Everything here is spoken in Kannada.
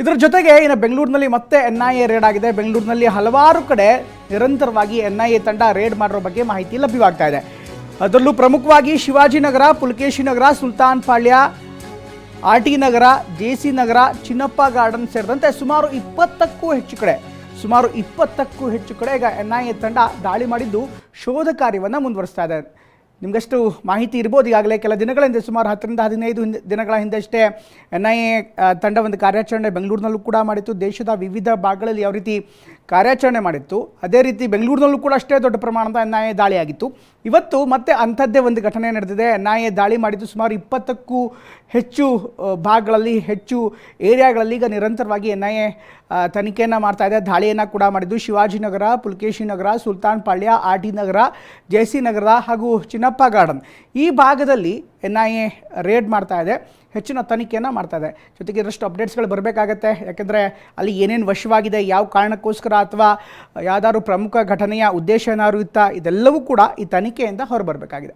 ಇದರ ಜೊತೆಗೆ ಇನ್ನು ಬೆಂಗಳೂರಿನಲ್ಲಿ ಮತ್ತೆ ಎನ್ ಐ ಎ ರೇಡ್ ಆಗಿದೆ. ಬೆಂಗಳೂರಿನಲ್ಲಿ ಹಲವಾರು ಕಡೆ ನಿರಂತರವಾಗಿ ಎನ್ ಐ ಎ ತಂಡ ರೇಡ್ ಮಾಡಿರೋ ಬಗ್ಗೆ ಮಾಹಿತಿ ಲಭ್ಯವಾಗ್ತಾ ಇದೆ. ಅದರಲ್ಲೂ ಪ್ರಮುಖವಾಗಿ Shivajinagar Pulakeshi Nagar, Sultan Palya, R T Nagar, J C Nagar, Chinnappa garden ಸೇರಿದಂತೆ ಸುಮಾರು ಇಪ್ಪತ್ತಕ್ಕೂ ಹೆಚ್ಚು ಕಡೆ, ಸುಮಾರು ಇಪ್ಪತ್ತಕ್ಕೂ ಹೆಚ್ಚು ಕಡೆ ಈಗ ಎನ್ ಐ ಎ ತಂಡ ದಾಳಿ ಮಾಡಿದ್ದು ಶೋಧ ಕಾರ್ಯವನ್ನು ಮುಂದುವರಿಸ್ತಾ ಇದೆ. ನಿಮಗಷ್ಟು ಮಾಹಿತಿ ಇರ್ಬೋದು ಈಗಾಗಲೇ ಕೆಲ ದಿನಗಳ ಹಿಂದೆ ಸುಮಾರು ಹತ್ತರಿಂದ ಹದಿನೈದು ಹಿಂದೆ ದಿನಗಳ ಹಿಂದಷ್ಟೇ ಎನ್ ಐ ಎ ತಂಡ ಒಂದು ಕಾರ್ಯಾಚರಣೆ ಬೆಂಗಳೂರಿನಲ್ಲೂ ಕೂಡ ಮಾಡಿತ್ತು. ದೇಶದ ವಿವಿಧ ಭಾಗಗಳಲ್ಲಿ ಯಾವ ರೀತಿ ಕಾರ್ಯಾಚರಣೆ ಮಾಡಿತ್ತು, ಅದೇ ರೀತಿ ಬೆಂಗಳೂರಿನಲ್ಲೂ ಕೂಡ ಅಷ್ಟೇ ದೊಡ್ಡ ಪ್ರಮಾಣದ ಎನ್ ಐ ಎ ದಾಳಿ ಆಗಿತ್ತು ಇವತ್ತು ಮತ್ತೆ ಅಂಥದ್ದೇ ಒಂದು ಘಟನೆ ನಡೆದಿದೆ. ಎನ್ ಐ ಎ ದಾಳಿ ಮಾಡಿದ್ದು ಸುಮಾರು ಇಪ್ಪತ್ತಕ್ಕೂ ಹೆಚ್ಚು ಭಾಗಗಳಲ್ಲಿ, ಹೆಚ್ಚು ಏರಿಯಾಗಳಲ್ಲಿ ಈಗ ನಿರಂತರವಾಗಿ ಎನ್ ಐ ಎ ತನಿಖೆಯನ್ನು ಮಾಡ್ತಾ ಇದೆ. ದಾಳಿಯನ್ನು ಕೂಡ ಮಾಡಿದ್ದು Shivajinagar Pulakeshi Nagar Sultan Palya, R T Nagar, J C Nagar ಹಾಗೂ ಚಿನ್ನಪ್ಪ ಗಾರ್ಡನ್. ಈ ಭಾಗದಲ್ಲಿ ಎನ್ ಐ ಎ ರೇಡ್ ಮಾಡ್ತಾ ಇದೆ, ಹೆಚ್ಚಿನ ತನಿಖೆಯನ್ನು ಮಾಡ್ತಾ ಇದೆ. ಜೊತೆಗೆ ಇದರಷ್ಟು ಅಪ್ಡೇಟ್ಸ್ಗಳು ಬರಬೇಕಾಗತ್ತೆ. ಯಾಕೆಂದರೆ ಅಲ್ಲಿ ಏನೇನು ವಶವಾಗಿದೆ, ಯಾವ ಕಾರಣಕ್ಕೋಸ್ಕರ ಅಥವಾ ಯಾವ್ದಾದ್ರು ಪ್ರಮುಖ ಘಟನೆಯ ಉದ್ದೇಶ ಏನಾದರೂ ಇತ್ತಾ, ಇದೆಲ್ಲವೂ ಕೂಡ ಈ ತನಿಖೆಯಿಂದ ಹೊರಬರಬೇಕಾಗಿದೆ.